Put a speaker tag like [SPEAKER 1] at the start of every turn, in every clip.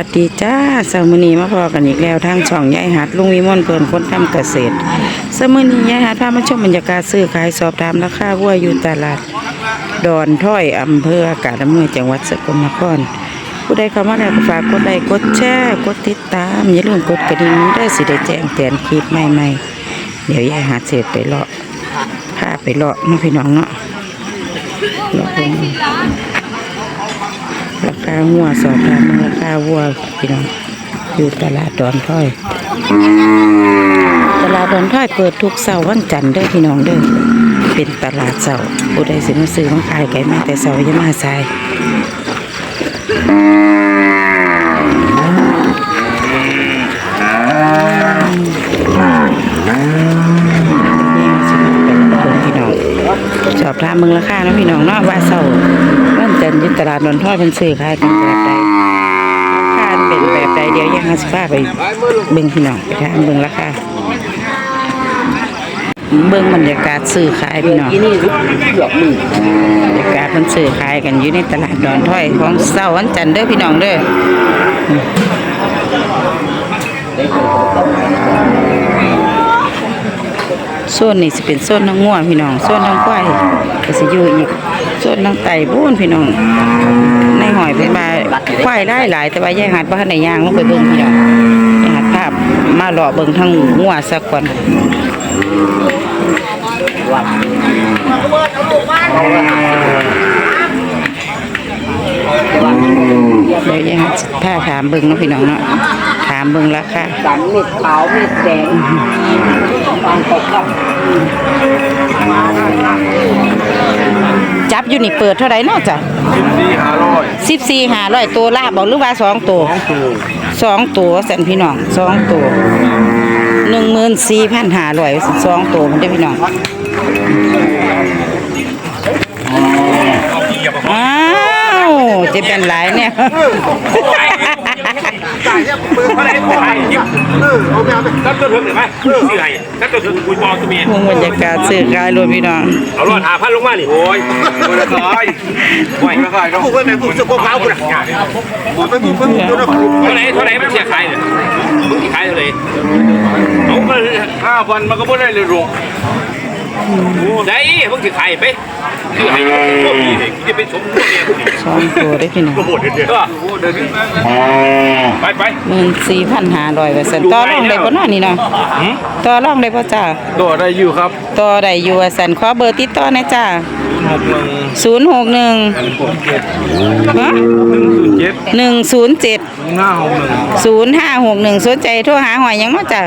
[SPEAKER 1] วัสดีจ้าเสาร์มนี้มาพอกันอีกแล้วทางช่องยายหัดลุงวิมลเพิ่นคนทำเกษตรเสาร์มนียายหัดพามาชมบรรยากาศซื้อขายสอบถามราคาวัวอยู่ตลาด ดอนถ้อยอำเภออากาศอำนวยจังหวัดสกลนคร ผู้ใดเข้ามาแล้วก็ฝากกดไลค์กดแชร์กดติดตามอย่าลืมกดกระดิ่งได้สิได้แจ้งเตือนคลิปใหม่ๆเดี๋ยวยายหัดเสร็จไปเลาะพาไปเลาะเนาะพี่น้องเนาะเลาะเบิ่งาคาหัวสอบถามราคาวัวพี่น้องอยู่ตลาดดอนถ้อย ตลาดดอนถ้อยเปิดทุกเสาร์วันจันทร์เด้อพี่น้องเด้อเป็นตลาดเสาร์ผู้ใดสิมาซื้อมาขายไก่มาแต่เสาร์ยามาสายพี่น้องสอบถามเมืองราคาเนาะพี่น้องเนาะว่าเสาร์ วันจันทร์อยึดตลาดนนทอดเป็นซื้อขายเป็นแบบใดราคาเป็นแบบใดเดี๋ยวยังหาสิบ้าไปเบิ่งพี่น้องไปถามเบิ่งราคาเบิ่งบรรยากาศซื้อขายพี่น้อง
[SPEAKER 2] ที่นี่เกือบหมื่น
[SPEAKER 1] บรรยากาศมันซื้อขายกันอยู่ในตลาดดอนถ้อยของเสาร์วันจันทร์เด้อพี่น้องเด้อโซนนี่สิเป็นโซนน้องง่วพี่น้องโซนน้องควายก็สิอยู่อีก โซนน้องไต่บูนพี่น้องในหอยเป็นมาควายได้หลาย แต่ว่าแยกหัดบ่ทันได้ย่างลงไปเบิ่งพี่น้องแยกหัดภาพมาเลาะเบิ่งทั้งงัวสักก่อนเดี๋ยวแยกหัดถ้าถามเบิ่งเนาะพี่น้องเนาะถามเบิ่งราคา
[SPEAKER 2] สันม็ดขาวม็ดแดงบางตกครับ
[SPEAKER 1] จับอยู่นี่เปิดเท่าไหร่เนาะจ้ะ
[SPEAKER 3] สี่ห้าร้อย
[SPEAKER 1] สิบสี่ห้าร้อยตัวลาบบอกหรือว่าสองตัวสองตัวสันพี่น้องสองตัวหนึ่งหมื่นสี่พันห้าร้อยสองตัวมันได้อพี่น้องอ้าวจะเป็นหลายเนี่ย
[SPEAKER 3] อะไรขอให้ยิบเออเอาไปเอาไปนับตัวถึงหรือไม่สี่ไงนับตัวถึงคุยบอลตัวเมีย
[SPEAKER 1] วงบรรยากาศซื้อขายรถพี่น้อง
[SPEAKER 3] เอารอดหาพันลงมานี่โอ้ยคนละร้อยไหวละร้อยก็ผูกไว้ไหมผูกสะโพกเท้าคุณอะผูกไปผูกไปผูกตัวนั้นเท่าไหร่เท่าไหร่มันเสียขายเนี่ยมึงขายเท่าไหร่เอาไปห้าพันมันก็ไม่ได้เลยหรอกได้มึงสิขายไป คือให้พวกนี้เนี่ยจะเป็นสมพวกเมีย
[SPEAKER 1] สองตัวได้อพี่น้อง
[SPEAKER 3] โอ้โหเดี๋ยวเดี๋ยวเดี๋ยวไปไป
[SPEAKER 1] หมื่นสี่พันห้าร้อยเปอร์เซ็นต์ต่อรองได้ป่ะเนาะนี่เนาะต่อรองได้ป่ะจ้า
[SPEAKER 3] ตัวได้อยู่ครับ
[SPEAKER 1] ต่อได้อยู่ว่าสันขอเบอร์ติดต่อหนะจ้า
[SPEAKER 3] หกหนึ่ง
[SPEAKER 1] ศูนย์หกหนึ่ง
[SPEAKER 3] หกเจ็ด
[SPEAKER 1] ฮะ
[SPEAKER 3] เจ็ด
[SPEAKER 1] หนึ่งศูนย์เจ็ด
[SPEAKER 3] ห้าหกหนึ่ง
[SPEAKER 1] ศูนย์ห้าหกหนึ่งสนใจโทรหาหอยหยังมาจ้ะ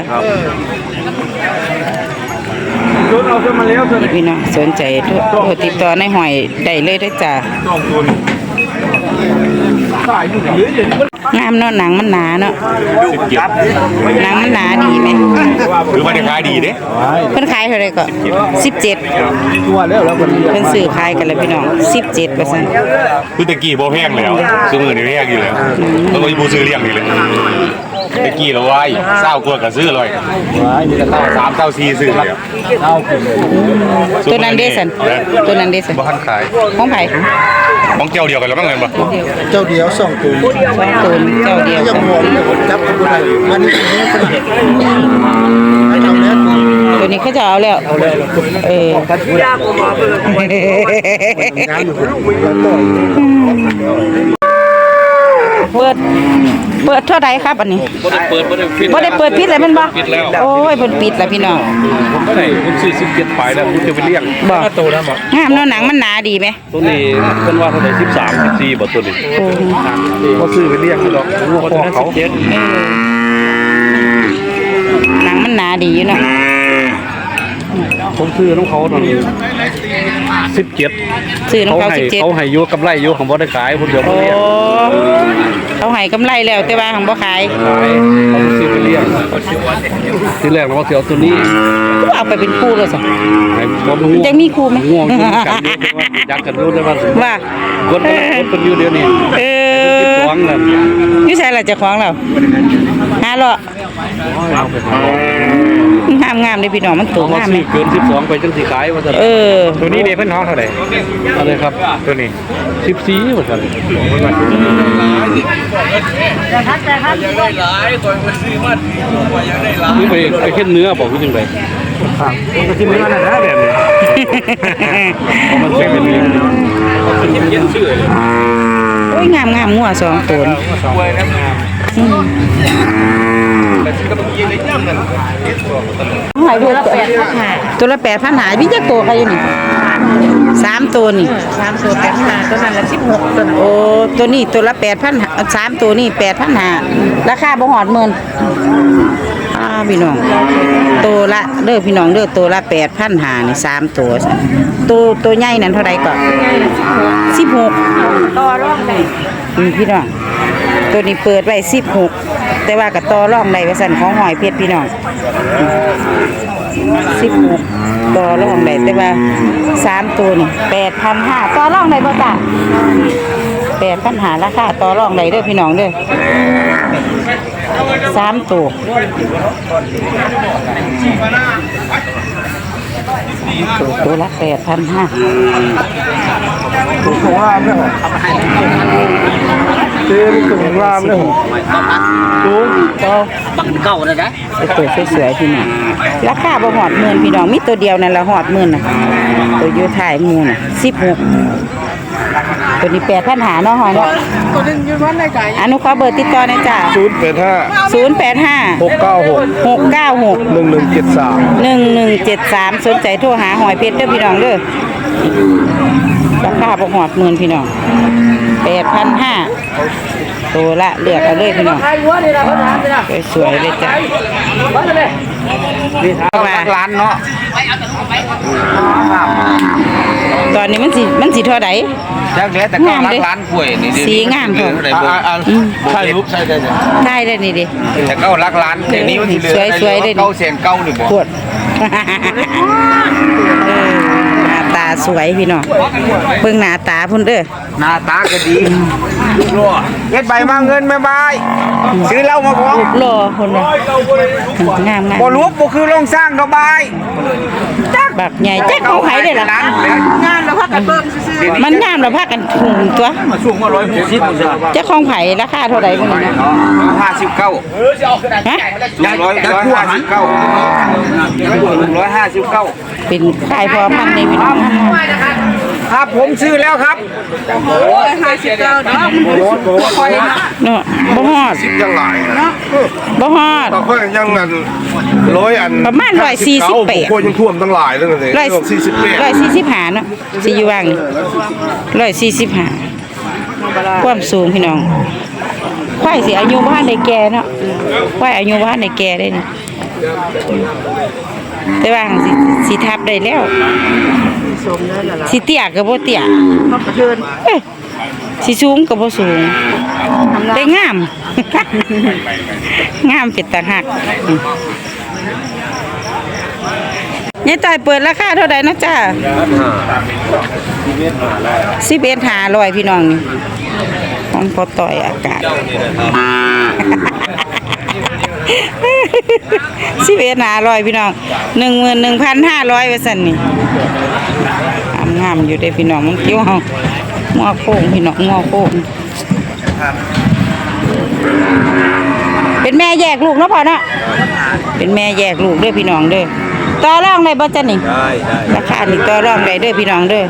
[SPEAKER 3] รถเอาขึ้นมาแล้ว
[SPEAKER 1] นี่พี่น้องสนใจโทรติดต่อในหอยได้เลยได้จ้ะ
[SPEAKER 3] สองตัวขายอยู่เยอะเลย
[SPEAKER 1] งามเนาะหนังมันหนาเนาะ
[SPEAKER 3] สิบเจ็ด
[SPEAKER 1] หนังมันหนาดีไหม
[SPEAKER 3] หรือว่าจะขายดีเด้
[SPEAKER 1] เพิ่นขายเท่าไหร่ก็สิบเจ็ด
[SPEAKER 3] ตัวแล้วแล้วคน
[SPEAKER 1] เพิ่นซื้อขายกันเลยพี่น้องสิบเจ็ดเปอร์เซ็นต์
[SPEAKER 4] คือตะกี้บ่แพงแล้วซื้อมือนี่แพงอยู่แล้วมันก็มีผู้ซื้อเลี้ยงนี่เลยตะกี้เราไว้เศร้ากว่าก็ซื้อเลยมีแต่เศร้าสามเศร้าสี่ซื้อเลย
[SPEAKER 1] ตัวนั้นเด้สันตัวนั้นเด้สัน
[SPEAKER 4] บ่ทันขาย
[SPEAKER 1] ของไผ
[SPEAKER 4] ของเจ้าเดียวกันแล้วบ้างเงินบ่
[SPEAKER 5] เจ้าเดียวสองตัว
[SPEAKER 1] สองตัวเจ้าเดียว
[SPEAKER 5] ยัง
[SPEAKER 1] กัน
[SPEAKER 5] มองจับกันได้มันนี่ขนาดไม่ทำแล้ว
[SPEAKER 1] ตัวนี้เขาจะเอาแล้วเออ
[SPEAKER 5] งานอยู่
[SPEAKER 1] เปิด เปิดเท่าไหร่ครับอันนี้
[SPEAKER 3] เปิดเปิดปิด
[SPEAKER 1] บ่ได้เปิดปิดเลยแมันบ่
[SPEAKER 3] ปิดแล้ว
[SPEAKER 1] โอ้ยเพิ่นปิดแล้วพี่น้อง
[SPEAKER 3] ผมก็ได้ผมซื้อสิบเจ็ดไปแล้วผมจะไปเลี้ยง
[SPEAKER 1] บ่
[SPEAKER 3] โตแล้วบ่
[SPEAKER 1] งามเนาะหนังมันหนาดีไหม
[SPEAKER 3] ตัวนี้เพิ่นว่าเท่าไหร่สิบสามสิบสี่บ่ตัวนี้
[SPEAKER 1] โอ้
[SPEAKER 3] ก็ซื้อไปเลี้ยงดอกงัวพ่อเขาเจ็ด
[SPEAKER 1] หนังมันหนาดีอยู่เนาะ
[SPEAKER 3] ผมซื้อน้องเขาตอน สิบเจ็ด
[SPEAKER 1] ซื้อน้อง
[SPEAKER 3] เขา
[SPEAKER 1] เขา
[SPEAKER 3] ให้
[SPEAKER 1] สิบเจ็ด
[SPEAKER 3] เขาให้อยุกำไรอยุของบ่ได้ขายผมเดี๋ยว
[SPEAKER 1] โอ้
[SPEAKER 3] มาเลี้ยง
[SPEAKER 1] เขาให้กำไรแล้วแต่ว่าของบ่ขาย
[SPEAKER 3] ขายเขาซื้อไปเลี้ยงทีแรกเราก็เสียวตัวนี้
[SPEAKER 1] เอาไปเป็นคู่เลยสิ
[SPEAKER 3] ให้บ่มันง่วง
[SPEAKER 1] ยังมีครูไหม
[SPEAKER 3] ง่วงอยู่กันอยู่แต่ว่าจักกันอยู่แต่ว่า
[SPEAKER 1] ว่า
[SPEAKER 3] คนกำลังคนเป็นอยู่เดี๋ยวนี้
[SPEAKER 1] เออ
[SPEAKER 5] ของเลย
[SPEAKER 1] อยู่ใส่ละเจ้าของเราหาเลาะงามงามๆเลยพี่น้องมันตัว
[SPEAKER 5] มางา
[SPEAKER 1] มไหม
[SPEAKER 5] ซื้อเกินสิบสองไปจังสีขายว่าจะ
[SPEAKER 1] เออ
[SPEAKER 4] ตัวนี้เด็เพิ่นท้องเท่าไหร่
[SPEAKER 5] อะไรครับ
[SPEAKER 4] ตัวนี้
[SPEAKER 5] สิบสี่ว่าจะซื้อไปไปแค่เนื้อบอกว่าจังได
[SPEAKER 4] มันก็กินเนื้อน่ะนะแบบนี้
[SPEAKER 5] มันเป็นเนื้อ
[SPEAKER 1] โอ้ยงามงามงัวสองตัวนี่อืมหอยตัวละแปดพันหาตัวละแปดพันหาพี่จะตัวใครอยู่นี่สามตัวนี่
[SPEAKER 2] สามตัวแปดห้าตัวนั้นละสิบหกตัวนั้น
[SPEAKER 1] โอ้ตัวนี้ตัวละแปดพันสามตัวนี่แปดพันหาราคาบ่หอดหมื่นอ่า พี่น้องตัวละเด้อพี่น้องเด้อตัวละแปดพันหานี่สามตัวตัวตัวใหญ่นั่นเท่าไหร่ก่อนสิบหก
[SPEAKER 2] ต่อรองได้
[SPEAKER 1] อืมพี่น้องตัวนี้เปิดไว้สิบหกแต่ว่ากับต่อร่องในวสันของหอยเพชรพี่น้องสิบหกต่อร่องได้แต่ว่าสามตัวนี่แปดพันห้าต่อร่องได้ป่ะจ้ะ แปดพันหาราคาต่อร่องได้เด้อพี่น้องเด้อสามตัวตัวตัวละแปดพันห้า
[SPEAKER 5] ถุงของรามเนี่ยเต็มถุงรามเนี่ยถุง
[SPEAKER 1] ก็บังเก่าเลยนะตัวสวยๆพี่น้องราคาบ่หอดหมื่นพี่น้องมีตัวเดียวนั่นละหอดหมื่นน่ะตัวอยู่ถ่ายหมูน่ะสิบหก ตัวนี้แปดพันหาเนาะหอยเนาะ
[SPEAKER 2] ตัวนึงอยู่วันไหนไก่
[SPEAKER 1] อนุขอเบอร์ติดต่อหนะจ้ะ
[SPEAKER 5] ศูนย์แปดห้า
[SPEAKER 1] ศูนย์แปดห้า
[SPEAKER 5] หกเก้าหก
[SPEAKER 1] หกเก้าหก
[SPEAKER 5] หนึ่งหนึ่งเจ็ดสาม
[SPEAKER 1] หนึ่งหนึ่งเจ็ดสามสนใจโทรหาหอยเพชรเด้อพี่น้องเด้อราคาบ่หอดหมื่นพี่น้องแปดพันห้า ตัวละเลือกเอาเลยพี่น้อง
[SPEAKER 2] ใครวัวนี่ละเขาถามนี่ละ
[SPEAKER 1] สวยๆเลยจ้ะ
[SPEAKER 2] วัดเลย
[SPEAKER 1] ว่า
[SPEAKER 5] ร้านเนาะ
[SPEAKER 1] ตอนนี้มันสิมันสิเท่าใด
[SPEAKER 3] จักเด้แต่ก็รักร้านกล้วยนี่
[SPEAKER 1] สีงามพอ
[SPEAKER 3] ใช่รูปใช่ได้
[SPEAKER 1] ได้เลยนี่ดิ
[SPEAKER 3] แต่ก็รักร้านเดี๋ยวนี้มันที่เหลือ
[SPEAKER 1] สวยๆเลยนี่
[SPEAKER 3] เก้าเซนเก้าหรือบ่
[SPEAKER 1] ปวดเออหน้าตาสวยพี่น้องเบิ่งหน้าตาพุ่นเด้อ
[SPEAKER 3] หน้าตาก็ดี เฮ็ดใบมาเงินแม่บายซื้อเหล้ามาพร้อม
[SPEAKER 1] รอพุ่นน่ะงามงาม
[SPEAKER 3] บ่รู้บ่คือโรงสร้างดอกบาย
[SPEAKER 1] บักใหญ่จักของไผได้ล่ะ
[SPEAKER 3] ร้าน
[SPEAKER 2] งานแล้วพักกันเบิ่งซื่อ
[SPEAKER 1] มันงามแล้วพากันถุงตัว
[SPEAKER 3] สูงกว่า160พุ่นซะ
[SPEAKER 1] เจ้าของไผราคาเท่าใดพุ่นน่ะ
[SPEAKER 3] เนาะ59
[SPEAKER 1] ฮะ
[SPEAKER 3] ร้อยร้อยห้าสิบเก้าร้อยห้าสิบเก้า
[SPEAKER 1] เป็นขายพอพันนี่พี่น้อง
[SPEAKER 3] ครับผมซื้อแล้วครับ
[SPEAKER 2] ห้าสิบเก้าเนาะมันคอยนะ
[SPEAKER 1] เนาะบ่ฮอด
[SPEAKER 5] ยังหลายนะ
[SPEAKER 1] บ่ฮอด
[SPEAKER 5] เราก็ยังเงินร้อยอัน
[SPEAKER 1] ประมาณ148
[SPEAKER 5] ผมก็ยังท่วมตั้งหลายเลยเลย
[SPEAKER 1] ร้อย
[SPEAKER 5] สี่สิบแปด
[SPEAKER 1] ร้อยสี่สิบห้าเนาะสิอยู่ว่างนี่ร้อยสี่สิบห้าความสูงพี่น้องควายสิอายุบ้านในแก่เนาะควายอายุบ้านในแก่ได้นี่ แต่ว่าหั้นสิสิทับได้แล้วสิเตี้ยก็บ่เตี้ย
[SPEAKER 2] เขากระเทิน
[SPEAKER 1] เอ้ยสิสูงก็บ่สูงแต่งาม งามเป็นตาหักยายต่อยเปิดราคาเท่าใดนะจ้าสิบเอ็ดหาลอยพี่น้องนี่ของพอต่อยอากาศสิบ เอ็ดหาลอยพี่น้องหนึ่งหมื่นหนึ่งพันห้าร้อยเปอร์เซ็นต์นี่งามๆอยู่เด้พี่น้องมันเกี่ยวเอางัวโค้งพี่น้องงัวโค้งเป็นแม่แยกลูกเนาะพ่อเนาะเป็นแม่แยกลูกเด้อพี่น้องเด้อต่อรองได้บ่จ๊ะนี่ได้ได้ราคานี่ต่อรองได้เด้อพี่น้องเด้อ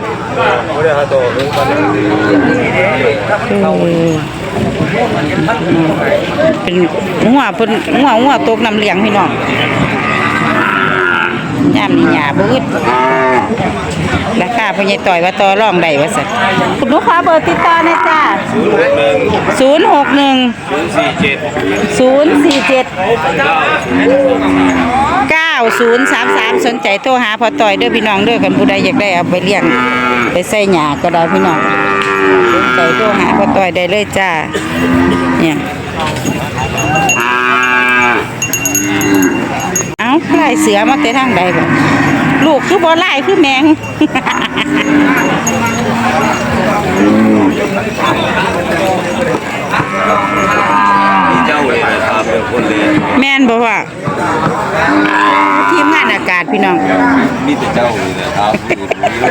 [SPEAKER 1] เออเป็นหัวเพิ่นหัวหัวตกน้ำเลี้ยงพี่น้องยามนี่หยาบ่อึดราคาเพิ่นยายต่อยว่าต่อรองได้ว่าซั่นคุณลูกค้าเบอร์ติดต่อหนะจ้า061ศูนย์สี่เจ็ดเก้าศูนย์สามสามสนใจโทรหาพอต่อยเด้อพี่น้องเด้อกันผู้ใดอยากได้เอาไปเลี้ยงไปใส่หยาก็ได้พี่น้องสนใจโทรหาพอต่อยได้เลยจ้าเนี่ยเอาไล่เสือมาแต่ทางใดบ่ลูกคือบ่ไล่คือแมง นบ่ว่าทีมงานอากาศพี่น้อง
[SPEAKER 4] มีแต่เจ้าเลยนะครับ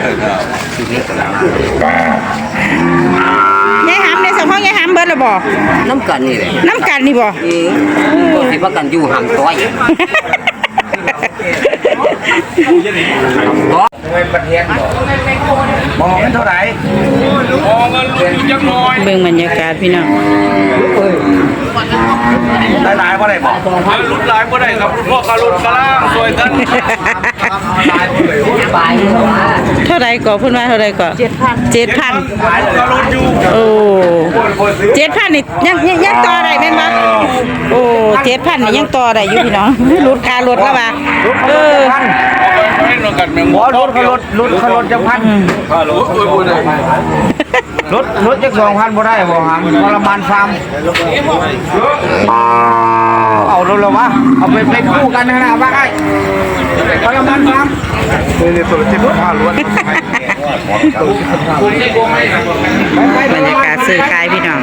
[SPEAKER 4] เลยครับ
[SPEAKER 1] ยายหำในสมองยายหำเบิดและบ่
[SPEAKER 2] น้ำกันนี่แหละ
[SPEAKER 1] น้ำกันนี่บ่
[SPEAKER 2] เออก็ให้พักกันอยู่ห่างต้อย
[SPEAKER 3] มองเท่าไหร่มองเงินลุ้นจังน้อย
[SPEAKER 1] เบิ่งบรรยากาศพี่น้อง
[SPEAKER 3] หลายหลายบ่ได้บอกลุ้นหลายบ่ได้ครับพวกกระลุ้นกระล่างสวยกัน
[SPEAKER 2] ไปว่า
[SPEAKER 1] เท่าใดก่อเพิ่นว่าเท่าใดก่อ7,000 7,000
[SPEAKER 3] กระลุ้นอยู่
[SPEAKER 1] โอ้7,000นี่ยังยังยังต่อได้แม่นบ่โอ้7,000นี่ยังต่อได้อยู่พี่น้องลดค่ารถแล้วว่าเออ
[SPEAKER 3] เล่นกันแม่ง
[SPEAKER 5] บ่รถเขารถรถเขารถจะพัน
[SPEAKER 3] ฮัลโหลโอ้ยบ่ได้
[SPEAKER 5] รถรถจะสองพันบ่ได้บ่หามทรมานฟาร์มเอารถเลยวะเอาไปไปคู่กันนะนะว่าไอ้ทรมานฟาร์มนี่ตัวที่ผมพารถ
[SPEAKER 1] บรรยากาศซื้อขายพี่น้อง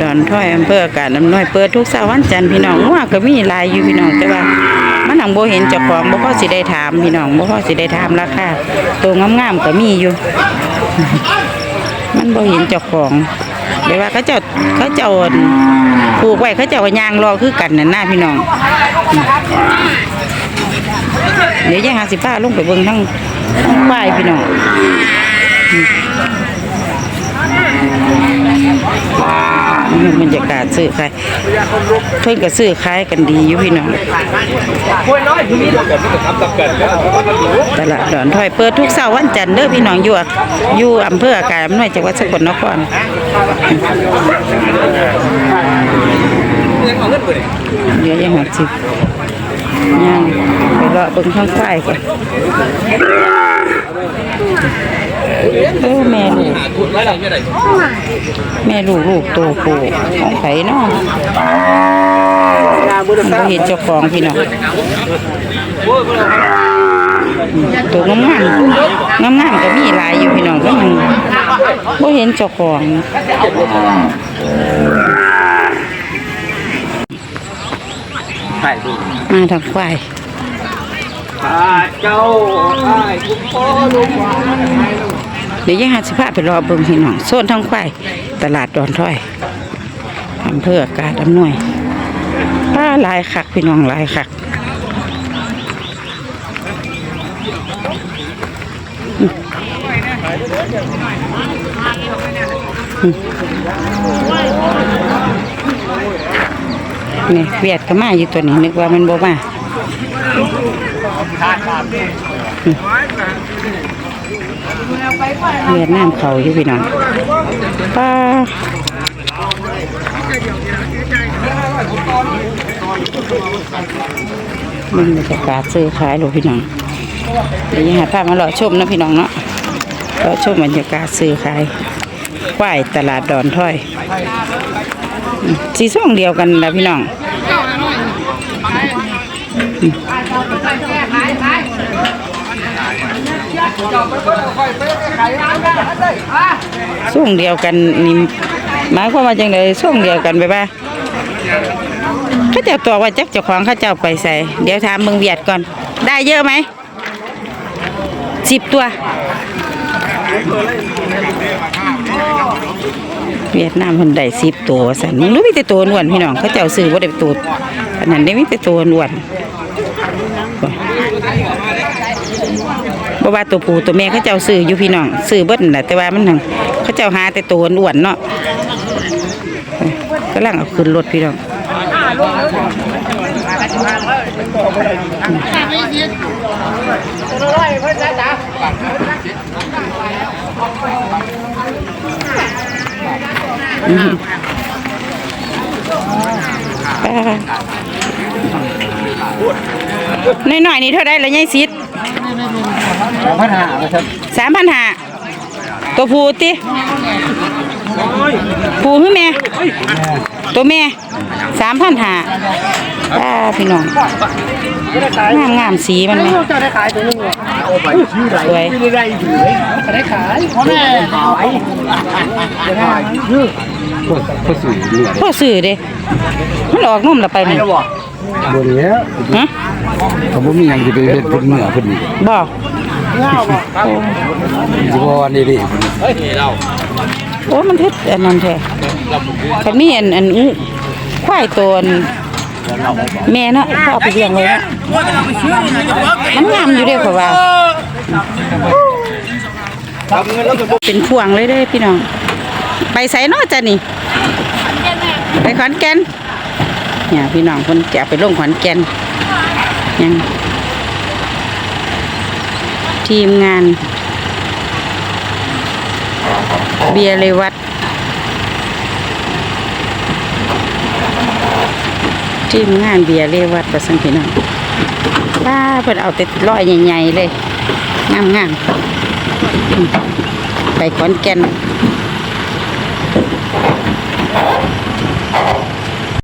[SPEAKER 1] ดอนถ้อยอำเภอกาศน้ำน้อยเปิดทุกเสาร์วันจันทร์พี่น้องว่าก็มีลายอยู่พี่น้องแต่ว่า บ่เห็นเจ้าของบ่พอสิได้ถามพี่น้องบ่พอสิได้ถามราคาตัวงามๆก็มีอยู่ มันบ่เห็นเจ้าของเดี๋ยวว่าเขาเจ้าเขาเจ้าผูกไว้เขาเจ้าก็ยางรอคือกันนั่นน่ะพี่น้อง เดี๋ยวยังหาสิบ้าลงไปเบิ่งทั้งทั้งป้ายพี่น้อง นี่บรรยากาศซื้อขายเพิ่อนก็ซื้อขายกันดีอยู่พี่น้องตลาดดอนถอยเปิดทุกเสาร์วันจันทร์เด้อพี่น้องอยู่อยู่อำเภออากาศอำนวยจังหวัดสกลนครเดี๋ยวยังหาสิย่างไปเลาะเบิ่งข้างฝ้ก่อน เออแม่ลูกแม่ลูกลูกโตปูของไผเนาะมันบ่เห็นเจ้าของพี่น้องตัวงามงามงามๆก็มีหลายอยู่พี่น้องก็ยังบ่เห็นเจ้าของ
[SPEAKER 5] ใช่ดู
[SPEAKER 1] มาทางควาย
[SPEAKER 5] เจ้าไอ้คุณพ่อลุง
[SPEAKER 1] เดี๋ยวยังหาสิพาไปรอเบิ่งพี่น้องโซนทางควายตลาดดอนถ้อยอำเภอกาศอำนวยป้าลายคักพี่น้องลายคักนี่เวียดก็มาอยู่ตัวนี้นึกว่ามันบ่มา เวียดนามเขาอยู่พี่น้องป้ามันบรรยากาศซื้อขายลูกพี่น้องเดี๋ยวยังหาภาพมาเลาะชมนะพี่น้องเนาะเลาะชมบรรยากาศซื้อขายควายตลาดดอนถ้อย สีส้มเดียวกันนะพี่น้อง ส่วงเดียวกันนี่หมายความว่าจังไดส่วงเดียวกันไปป่ะเขาเจ้าตัวว่าจักเจ้าของเขาเจ้าไปใส่ เดี๋ยวถามเมืองเวียดก่อน ได้เยอะไหมสิบตัว เวียดนามคนได้สิบตัวสันมึงรู้มีแต่ตัวอ้วนพี่น้องเขาเจ้าซื้อว่าได้ตัวอันนั้นได้มีแต่ตัวอ้วน บ่ว่าตัวผู้ตัวแม่เขาเจ้าซื้ออยู่พี่น้องซื้อเบิดนั่นแหละแต่ว่ามันหังเขาเจ้าหาแต่ตัวอ้วนเนาะกำลังเอาขึ้นรถพี่น้องน้อยๆนี่เท่าไรละยายซิด
[SPEAKER 5] สองพันห้าครับ
[SPEAKER 1] สามพันห้าตัวผู้ติผู้คือแม่ ตัวแม่สามพันห้าป้าพี่น้องงามงามๆสีมันไหม
[SPEAKER 5] จะได้ขายตัวนึงเหรอ
[SPEAKER 1] สวย
[SPEAKER 5] ไม่ได้ถือจะได้ขายพ่อแม่ขายจะได้ซื้อ
[SPEAKER 1] พ่อสื่อเด้มันออกนุ่มละไปนี่
[SPEAKER 5] บ่เนี้ย
[SPEAKER 1] ฮะ
[SPEAKER 5] เขาบ่มีหยังสิไปเฮ็ดเพิ่นเหนือเพิ่น นี่
[SPEAKER 1] บ่
[SPEAKER 5] สิบ่อันนี้ดิ
[SPEAKER 1] โอ้มันเฮ็ดอันนั้นแท้คันมีอันอันอื้ควายตัวนแม่นะเขาเอาไปเลี้ยงไว้เนะมันงามอยู่เด้อเพราะว่าเป็นพวงเลยเด้พี่น้อง ไปไสเนาะจ้ะนี่ ไปขอนแก่นเนี่ยพี่น้องคนจะไปลงขอนแก่นยัง ทีมงาน เบียร์เลวัตทีมงานเบียร์เลวัตประสังพี่น้องป้าเพิ่นเอาแต่ร้อยใหญ่ๆเลยงามๆไปขอนแก่น